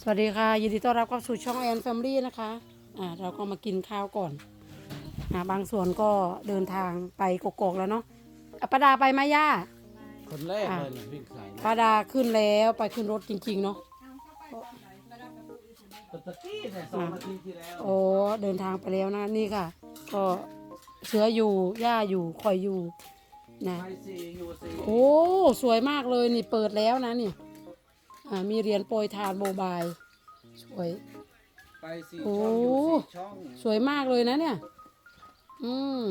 สวัสดีค่ะยินดีต้อนรับเข้าสู่ช่องแอนแฟมลี่นะคะอ่าเราก็มากินข้าวก่อนอ่าบางส่วนก็เดินทางไปกกอกแล้วเนาะอะป้าดาไปไหมย่า คนแรกเลยเนี่ยวิ่งใส่ป้าดาขึ้นแล้วไปขึ้นรถจริง ๆ เนาะตะกี้เนี่ยสองนาทีที่แล้วโอ้เดินทางไปแล้วนะนี่ค่ะ ก็เสืออยู่ย่าอยู่คอยอยู่นะไปสี่อยู่สี่โอ้ สวยมากเลยนี่เปิดแล้วนะนี่ อ่ามีเหรียญโปรยทานโมบายสวย ไปสี่โอ้ ช่องอยู่สี่ช่องสวยมากเลยนะเนี่ย อืม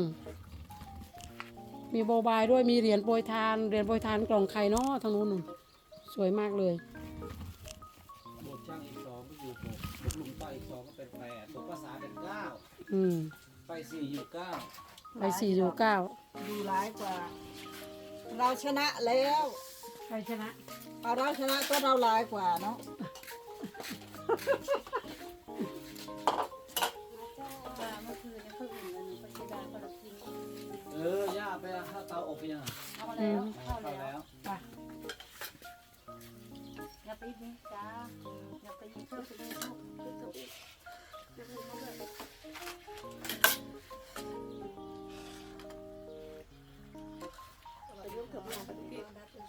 มีโบบายด้วย มีเหรียญโปรยทาน เหรียญโปรยทานกล่องไข่เนาะทางนู้นนู่นสวยมากเลยบทช่างอีกสองก็อยู่หกบวกลุงป้าอีกสองก็เป็นแปดบวกภาษาเป็นเก้าอืม ไปสี่อยู่เก้าไปสี่อยู่เก้า ดูร้ายกว่า เราชนะแล้ว ใครชนะเอาเราชนะก็เราร้ายกว่าเนาะเออย่าไปข้าวเตาอบไปยังอะอืมเข้าแล้วไปอย่าไปยิงจ้าอย่าไปยิงเพิ่มไปยิงลูกช่วยตัวเองอย่าไปยิงเขาเลยม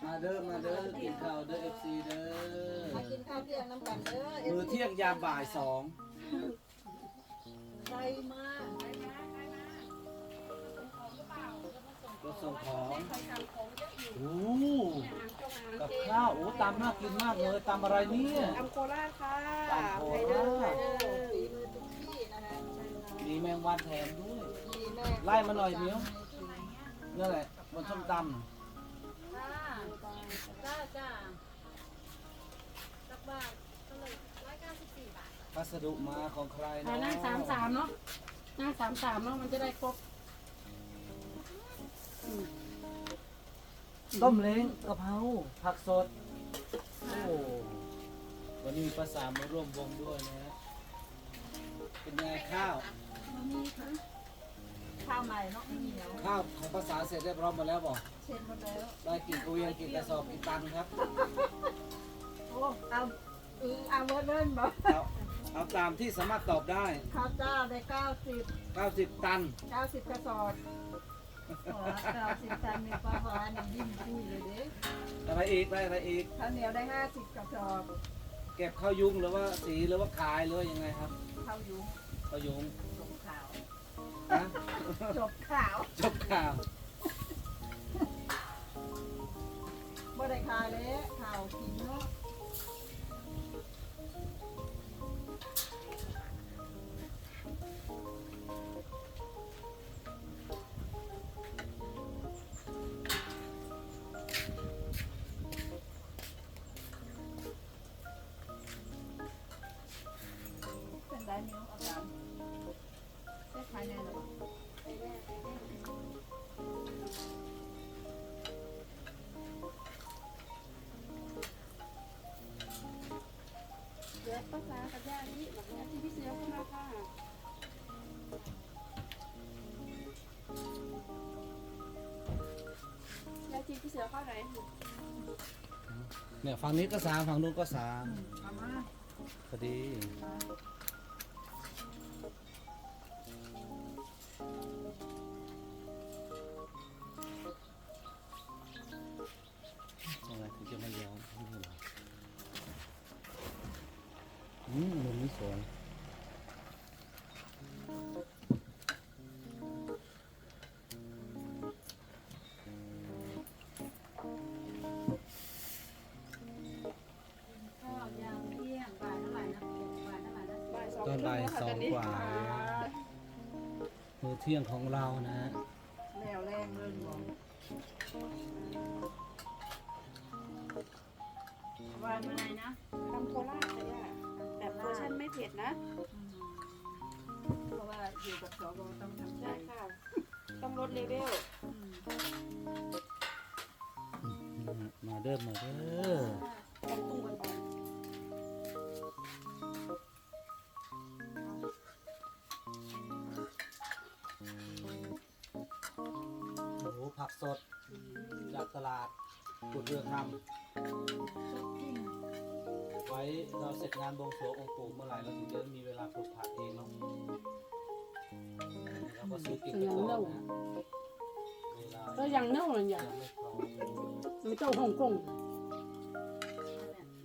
าเด้อมาเด้อกินข้าวเด้อเอฟซีเด้อมากินข้าวเที่ยงน้ำกันเด้อมือเที่ยงยามบ่ายสองใจมากรถส่งของโอ้กับข้าวโอ้ตำน่ากินมากเลยตำอะไรเนี่ยทำโคราชค่ะตำโคราชฝีมือทุกที่นะคะมีแมงวันแถมด้วย มีแม่ไล่มาหน่อยเดียวนั่นแหละบนส้มต จ้าจ้าจ้าสักบาทก็เลยร้อยเก้าสิบสี่บาทำพัสดุมาของใครอ่าเนาะนั่งสามสามเนาะนั่งสามสามเนาะมันจะได้ครบต้มเล้งกะเพราผักสด โอ้วันนี้มีภาษามาร่วมวงด้วยนะฮะเป็นไงข้าว ข้าวใหม่เนาะไม่เหนียวข้าวของภาษาเสร็จเรียบร้อยหมดแล้วบอกเช็ดหมดแล้วได้กินกุยงกินกระสอบกินตันครับโอ้เอาอือเอาเวอร์เล่นบอกเอาเอาตามที่สามารถตอบได้ ข้าวเจ้าได้เก้าสิบ90 ตัน เก้าสิบกระสอบอ๋อเก้าสิบตันมีปลาหวานยิ้มคุยเลยเด้อะไรอีกได้อะไรอีก ข้าวเหนียวได้ห้าสิบกระสอบเก็บข้าวยุงหรือว่าสีหรือว่าขายหรือว่ายังไงครับ ข้าวยุงข้าวยุงจบขาวนะ จบขาวจบข่าวบ่ได้ขายเลยข่าวกินเนาะาษากับย่านี่หลังจากที่พี่เสือเข้ามาค่ะยาจีพี่เสือเข้าไหนเนี่ยฝั่งนี้ก็สามฝั่งนู้นก็สามเอามาพอดี บ่ายสองกว่ามื้อเที่ยงของเรานะฮะแล้วแรงเริ่มมองวานมาไหนะทำโคราชเลยอะแต่เวอร์ชันไม่เผ็ดนะ เพราะว่าอยู่กับสวต้องทำใจใช่ค่ะ ต้องลดเลเวลมาเด้อมาเด้อ ต้องปรุงก่อน สดจากตลาดกุดเรือคำไว้เราเสร็จงานบวงสรวงองค์ปู่เมื่อไหร่เราถึงจะมีเวลาปลูกผักเองเนาะเราก็ซื้อกินไปก่อนนะเวลาก็ยังเน่าเลยอยัย่างงไม่พร้อมมันเจ้าฮ่องกง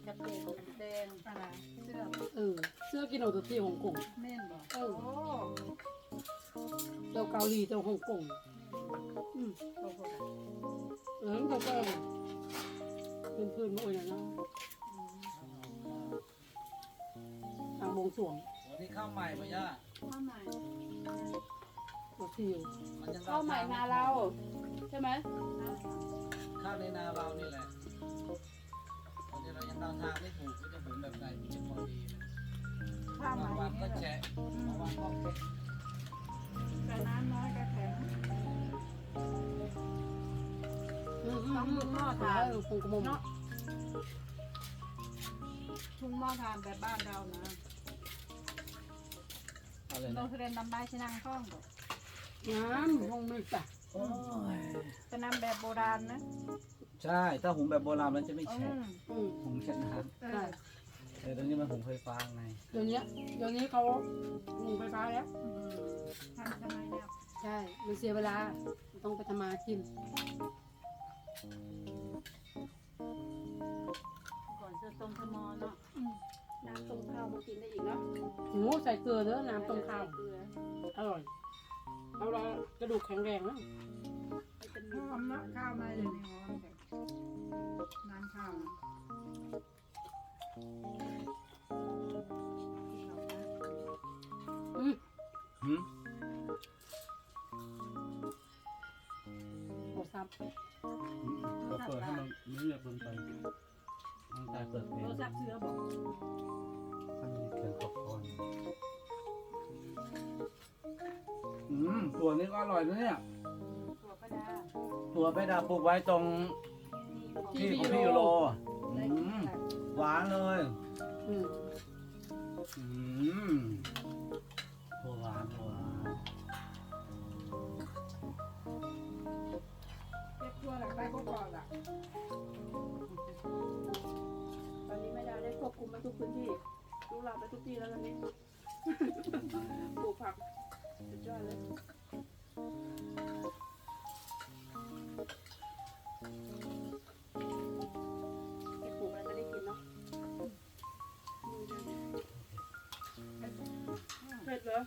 จะเป็นแดงอะไรเสื้อเออเสื้อกินโอตัวที่ฮ่องกงแม่นบ่เออโอ้ เจ้าเกาหลีเจ้าฮ่องกง อืมโอ้โหเออเจ้าก็เป็นพื้นๆมาโอ้ยนะเนาะทางบวงสรวงวันนี้ข้าวใหม่ป่ะย่าข้าวใหม่ตัวที่มันยังข้าวใหม่นาเรา ใช่ไหมข้าวในนาเรานี่แหละวันนี้เรายังเดาทางไม่ถูกว่าจะหุงแบบไหนที่จะพอดีนะข้าวใหม่บางวันก็แหละแฉะบางวันก็เผ็ดแต่น้ำน้อยก็แข็ง ต้องดูหม้อถ่ายคงกระมมเนาะทุ่งหม้อทานแบบบ้านเรานะอะไรเรานะเคยนำใบชะนังข้องบ่น้ำห้องไม่จัดโอ้ยจะนำแบบโบราณนะใช่ ถ้าหุงแบบโบราณมันจะไม่อืแฉะมอืมหุงเช็ดน้เออำแต่ตอนนี้มันหุงไฟฟ้าไงเดี๋ยวนี้เดี๋ยวนี้เขาหุงไฟฟ้าแล้ว ทำทำไมเนี่ยใช่ มันเสียเวลา ต้องไปทำมากินก่อนจะต้มสมอเนาะน้ำต้มข้าวมากินได้อีกเนาะหมูใส่เกลือเด้อน้ำต้มข้าวเกลืออร่อยเอาละกระดูกแข็งแรงแล้ววิตามินหอมเนาะข้าวมาเลยนี่หอมแบบน้ำข้าวนะอืม หืมหมูสับก็เปิดให้มันไม่เรียบเกินไปทางตายเปิดเพลงโทรศัพท์เสือบอกถ้ามีเขียนขอบคอนอืมตัวนี้ก็อร่อยนะเนี่ยตัวประดาตัวไปดาปลูกไว้ตรงที่ของพี่ยูโรอืได้มกินแบบหวานเลย อืม ผ็ดเหรอ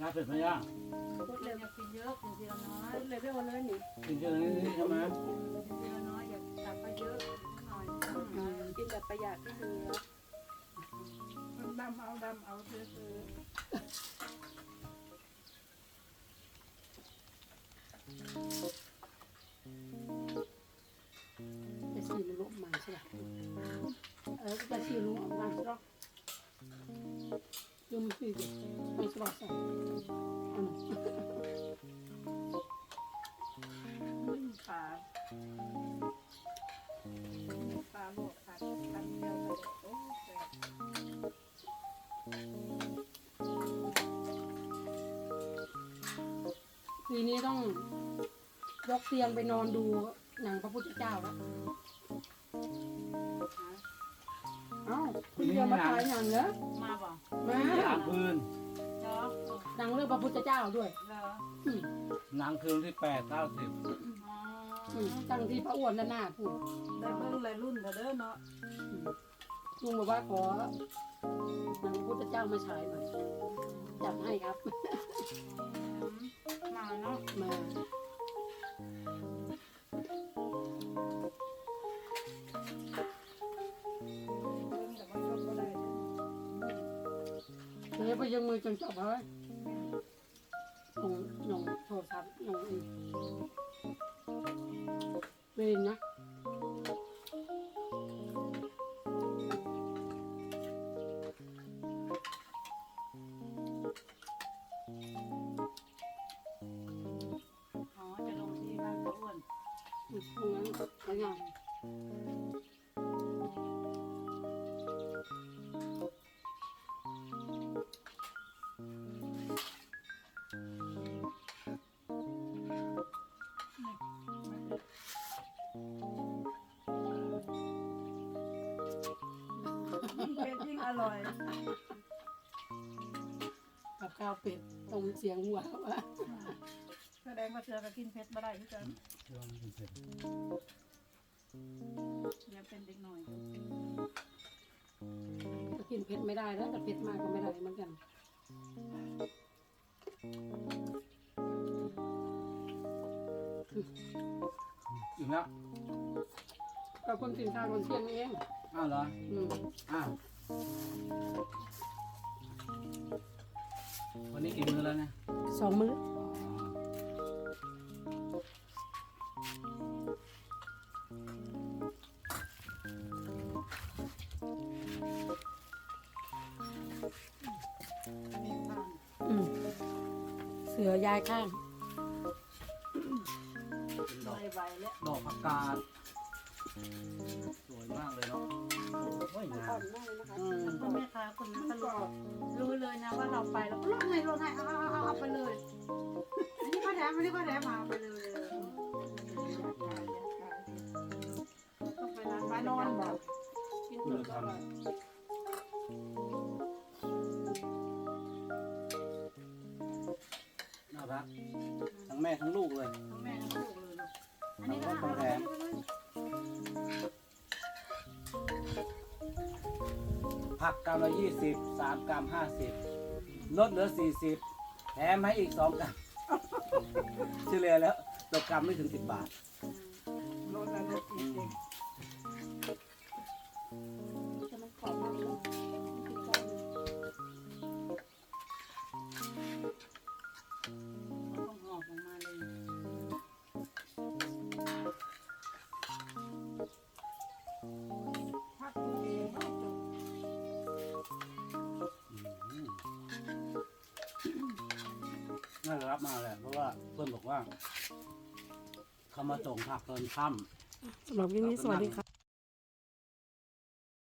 น่าเป็ดไหมย่าลดเรีเร็ยวนอยากกินเยอะกินทีละน้อยลดเลเวลเลยนี่กินเจอนี้ใช่ไหมกินทีละน้อยอย่าตักไปเยอะหน่อยกินแบบประหยัดที่เหลือมันดำเอาดำเอาซื้อซื้อจะชีมันลุกมาใช่ไหมเออจะชีลุกออกมาใช่ไหมยุ่ม ชีดิไม่สบายใส่อืมนึ่งปลานึ่งปลาลวกผัดผัดเดียวไปเลยโอ้แซ่บปีนี้ต้องยกเตียงไปนอนดูหนังพระพุทธเจ้าแล้วเอ้าคุณเดียวมาถ่ายหนังเหรอ มาบ่มา หนังคืนเหรอหนังเรื่องพระพุทธเจ้าด้วยเหรออืมหนังคืนที่แปดเก้าสิบอ๋ออืมตั้งที่พระอ้วนด้านหน้าพูดได้เบิ่งหลายรุ่นก็เด้อเนาะลุงบอกว่าขอหนังพระพุทธเจ้ามาฉายหน่อยจัดให้ครับอืมมาเนาะมา ไปยังมือจนจับเอาไว้ลงลงโทรศัพท์ลงอีกเวรนะอ๋อจะลงที่บ้านป้าอ้วนอืมตรงนั้นอะไรอย่าง อร่อย กับข้าวเป็ดตรงเสียงหัวว่า แสดงว่าเธอก็กินเผ็ดมาได้ที่กันเชื่อว่ามันเป็นเสร็จยังเป็นเด็กหน่อยก็กินเผ็ดไม่ได้แล้วแต่เผ็ดมากก็ไม่ได้เหมือนกันอีกแล้วก็เพิ่งกินข้าวตอนเที่ยงนี่เองอ้าวเหรออืมอ้าว วันนี้กี่มื้อแล้วเนี่ยสองมื้ออืมเสือย้ายข้าง เป็นดอกไม่ไหวแล้วดอกผักกาด โอ้ยงามอืมก็แม่ค้าคนนั้นก็รู้รู้เลยนะว่าเราไปแล้วก็ลดให้ลดให้เอาเอาเอาเอาไปเลย อันนี้ก็แถมอันนี้ก็แถมมาไปเลยต้องไปร้านป้านอนบอกกินสดก็อร่อย ผักกรัมละยี่สิบสามกรัมห้าสิบลดเหลือสี่สิบแถมให้อีกสองกรัมเฉลี่ยแล้วตกกรัมไม่ถึงสิบบาท ลดแล้วลดอีก น่าจะรับมาแหละเพราะว่าเพื่อนบอกว่าเขามาส่งผักตอนค่ำ สำหรับวันนี้สวัสดีค่ะ